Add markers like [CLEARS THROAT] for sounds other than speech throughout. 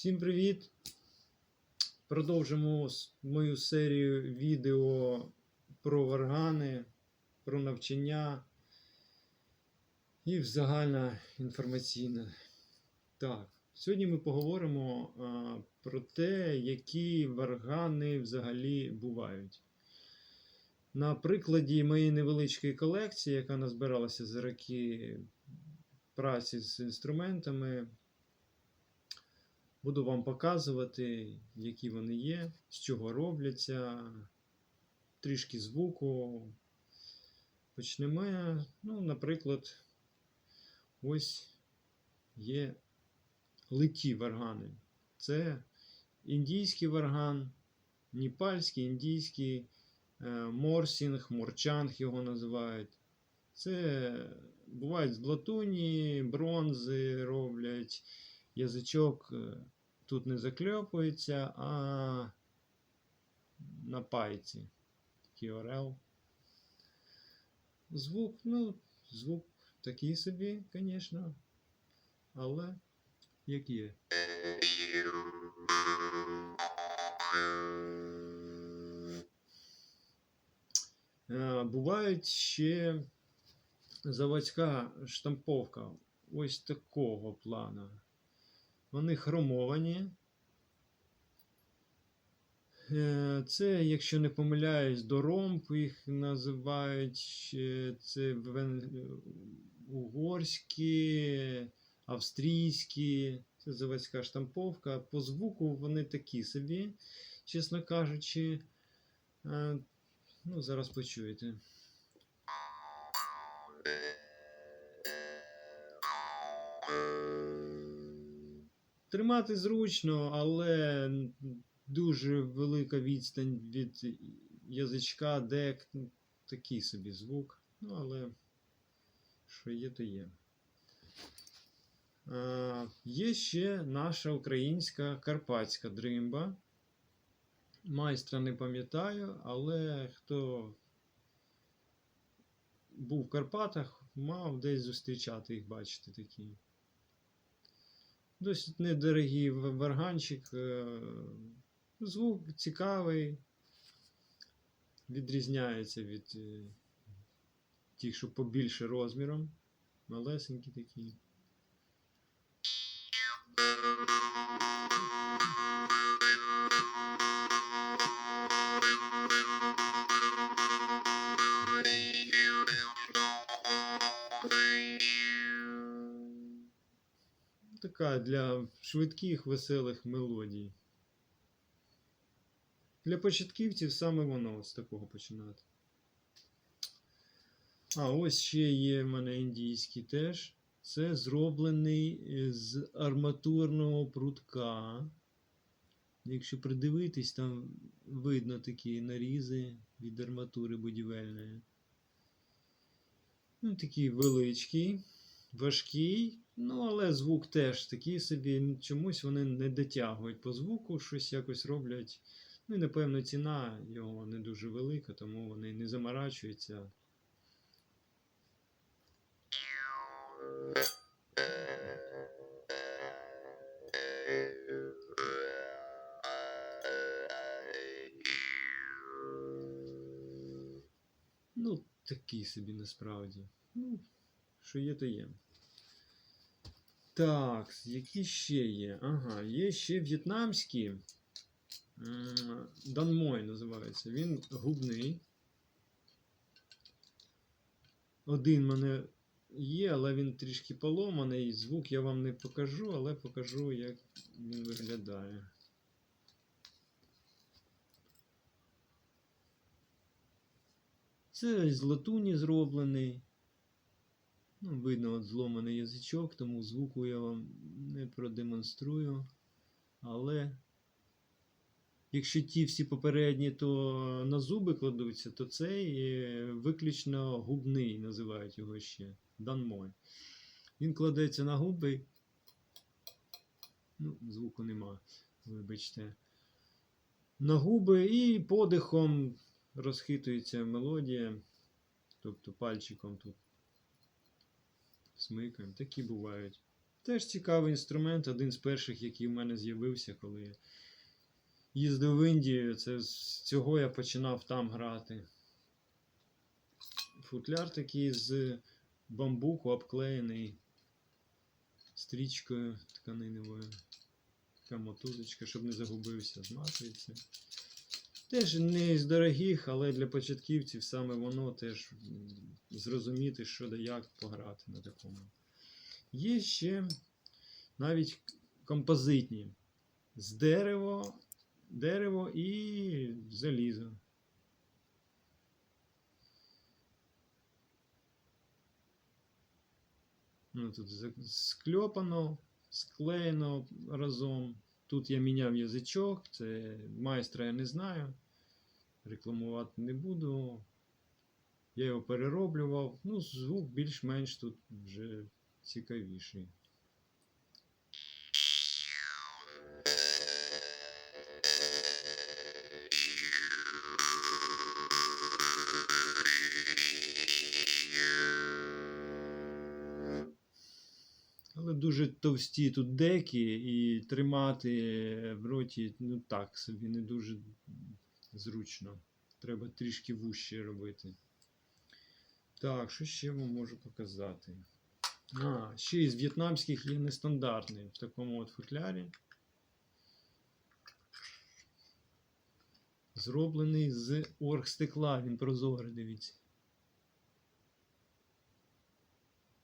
Всім привіт! Продовжимо мою серію відео про варгани, про навчання і загальна інформаційна. Так, сьогодні ми поговоримо а, про те, які варгани взагалі бувають. На прикладі моєї невеличкої колекції, яка назбиралася за роки праці з інструментами, Буду вам показувати, які вони є, з чого робляться, трішки звуку. Почнемо. Ну, наприклад, ось є литі варгани. Це індійський варган, ніпальський, індійський, е, морсінг, морчанг його називають. Це бувають з латуні, бронзи роблять. Язичок е, тут не закльопується, а на пайці. Такий орел. Звук, ну, звук такий собі, звісно. Але як є. Е, Бувають ще заводська штамповка ось такого плану. Вони хромовані. Е, Це, якщо не помиляюсь, доромб їх називають. е, Це угорські, австрійські. Це заводська штамповка. По звуку вони такі собі, чесно кажучи. Е, Ну, зараз почуєте. Тримати зручно, але дуже велика відстань від язичка, дек, такий собі звук. Ну, але що є, то є. А, є ще наша українська карпатська дримба. Майстра не пам'ятаю, але хто був в Карпатах, мав десь зустрічати їх, бачити такі. Досить недорогий варганчик. е, Звук цікавий, відрізняється від е, тих, що побільше розміром. Малесенькі такі. Така для швидких, веселих мелодій. Для початківців саме воно з такого починати. А ось ще є в мене індійський теж. Це зроблений е, з арматурного прутка. Якщо придивитись, там видно такі нарізи від арматури будівельної. Ну, такий величкий, важкий, ну, але звук теж такий собі. Чомусь вони не дотягують по звуку, щось якось роблять. Ну і напевно ціна його не дуже велика, тому вони не заморачуються. Ну, такий собі насправді. Ну, що є, то є. Так, які ще є? Ага, є ще в'єтнамські. Данмой називається. Він губний. Один в мене є, але він трішки поломаний. Звук я вам не покажу, але покажу, як він виглядає. Це з латуні зроблений. Ну, видно, от зломаний язичок, тому звуку я вам не продемонструю. Але якщо ті всі попередні, то на зуби кладуться, то цей е, виключно губний, називають його ще. Данмой. Він кладеться на губи. Ну, звуку нема, вибачте. На губи і подихом розхитується мелодія. Тобто пальчиком тут смикаємо. Такі бувають. Теж цікавий інструмент, один з перших, який в мене з'явився, коли я їздив в Індію. Це з цього я починав там грати. Футляр такий з бамбуку обклеєний стрічкою тканиневою. Така мотузочка, щоб не загубився, зматується. Теж не з дорогих, але для початківців саме воно теж зрозуміти, що да як пограти на такому. Є ще навіть композитні з дерево, дерево і залізо. Ну, тут скльопано, склеєно разом. Тут я міняв язичок, це майстра я не знаю. Рекламувати не буду. Я його перероблював. Ну, звук більш-менш тут вже цікавіший. Дуже товсті тут деки, і тримати в роті, ну так собі, не дуже зручно. Треба трішки вужче робити. Так, що ще вам можу показати? А, ще із в'єтнамських є нестандартний в такому от футлярі. Зроблений з оргстекла, він прозорий, дивіться.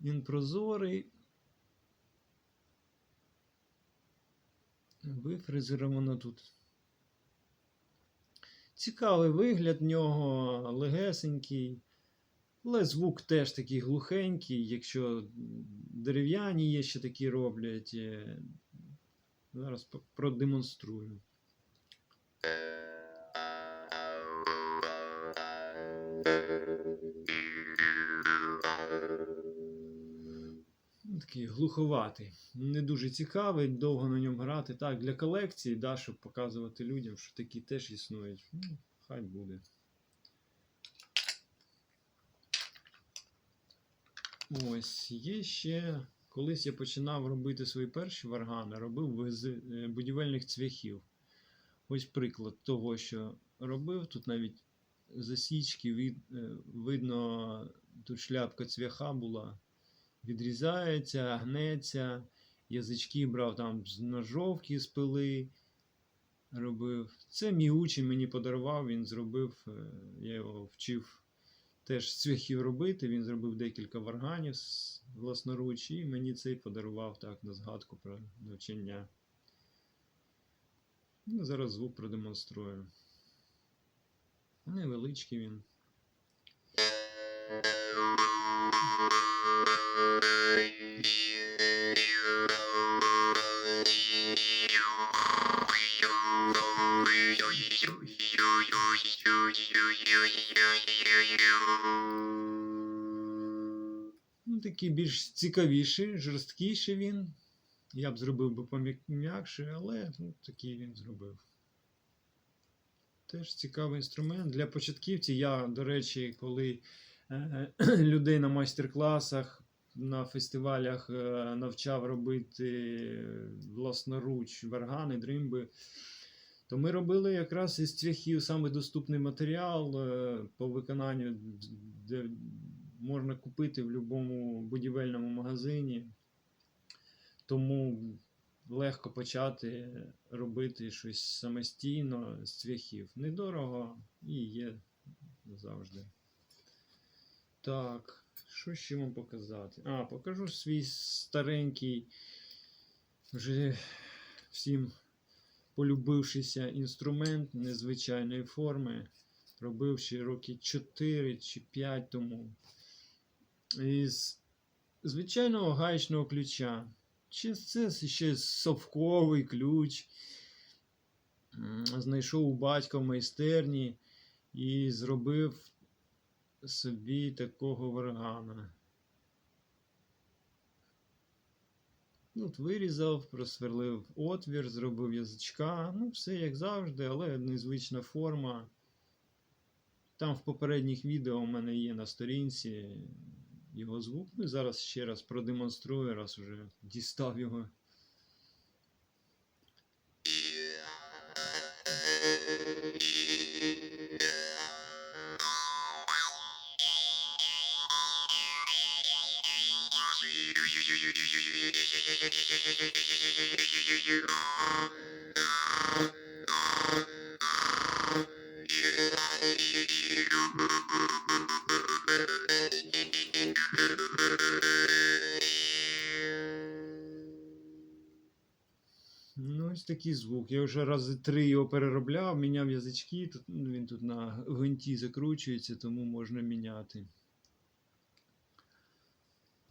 Він прозорий. Вифрезеровано тут. Цікавий вигляд в нього, легесенький. Але звук теж такий глухенький, якщо дерев'яні є ще такі роблять. е, Зараз продемонструю. Ну, Такий глуховатий. Не дуже цікавий, довго на ньому грати. Так, для колекції, да, щоб показувати людям, що такі теж існують. Ну, хай буде. Ось, є ще. Колись я починав робити свої перші варгани, робив з е, будівельних цвяхів. Ось приклад того, що робив. Тут навіть засічки від, е, видно, тут шляпка цвяха була. Відрізається, гнеться. Язички брав там з ножовки з пили. Робив. Це мій учень мені подарував, він зробив, е, я його вчив теж цвяхів робити. Він зробив декілька варганів власноруч, і мені цей подарував так на згадку про навчання. Ну, зараз звук продемонструю. Невеличкий він. Такий більш цікавіший, жорсткіший він. Я б зробив би пом'якший, але ну, такий він зробив. Теж цікавий інструмент. Для початківців я, до речі, коли е, [CLEARS THROAT] людей на майстер-класах, на фестивалях е, навчав робити власноруч варгани, дримби, то ми робили якраз із цвяхів саме доступний матеріал е, по виконанню, можна купити в будь-якому будівельному магазині. Тому легко почати робити щось самостійно з цвяхів. Недорого і є завжди. Так, що ще вам показати? А, покажу свій старенький, вже всім полюбившийся інструмент незвичайної форми. Робив ще роки 4 чи 5 тому. Із звичайного гаечного ключа. Чи це ще совковий ключ. Знайшов у батька в майстерні і зробив собі такого варгана. Ну, От вирізав, просверлив отвір, зробив язичка. Ну, все як завжди, але незвична форма. Там в попередніх відео у мене є на сторінці його звук. Ну зараз ще раз продемонструю, раз вже дістав його. Такий звук. Я вже рази три його переробляв, міняв язички. Тут, ну, він тут на гвинті закручується, тому можна міняти.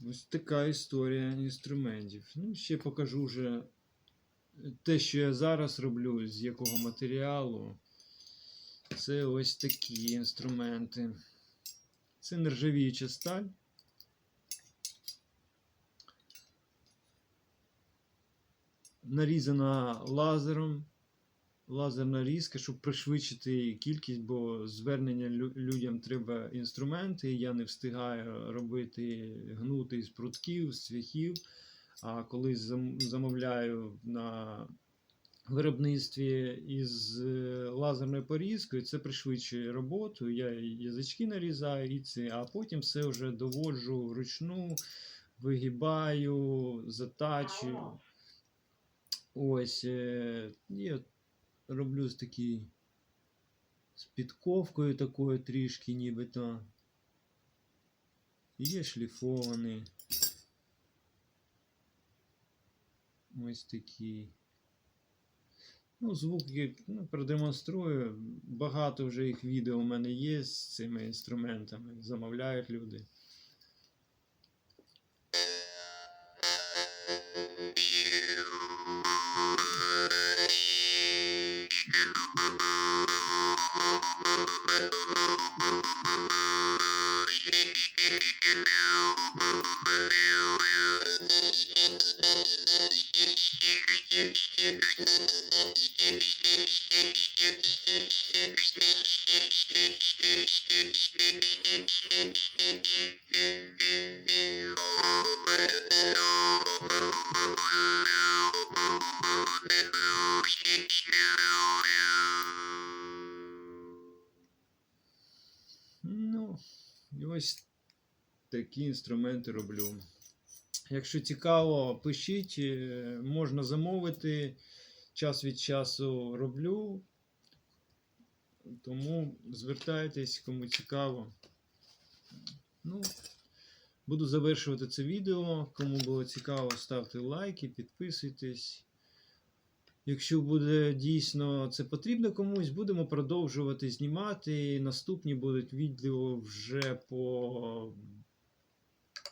Ось така історія інструментів. Ну, ще покажу вже те, що я зараз роблю, з якого матеріалу. Це ось такі інструменти. Це нержавіюча сталь. Нарізана лазером, лазерна різка, щоб пришвидшити кількість, бо звернення людям треба інструменти. Я не встигаю робити гнути з прутків, з цвяхів. А коли замовляю на виробництві із е, лазерною порізкою, це пришвидшує роботу. Я язички нарізаю, і це, а потім все вже доводжу вручну, вигибаю, затачую. Ось е, я роблю з такий з підковкою такою трішки нібито. Є шліфований. Ось такий. Ну, звук як ну, продемонструю. Багато вже їх відео у мене є з цими інструментами. Замовляють люди. Ось такі інструменти роблю. Якщо цікаво, пишіть, е, можна замовити. Час від часу роблю. Тому звертайтесь, кому цікаво. Ну, буду завершувати це відео. Кому було цікаво, ставте лайки, підписуйтесь. Якщо буде дійсно це потрібно комусь, будемо продовжувати знімати. Наступні будуть відео вже по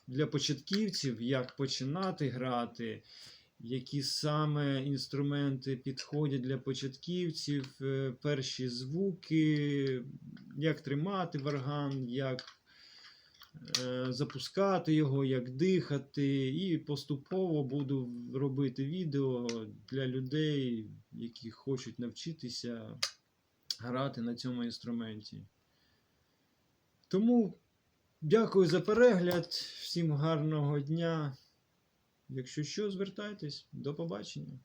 для початківців, як починати грати, які саме інструменти підходять для початківців, е, перші звуки, як тримати варган, як запускати його, як дихати. І поступово буду робити відео для людей, які хочуть навчитися грати на цьому інструменті. Тому дякую за перегляд, всім гарного дня. Якщо що, звертайтесь, до побачення.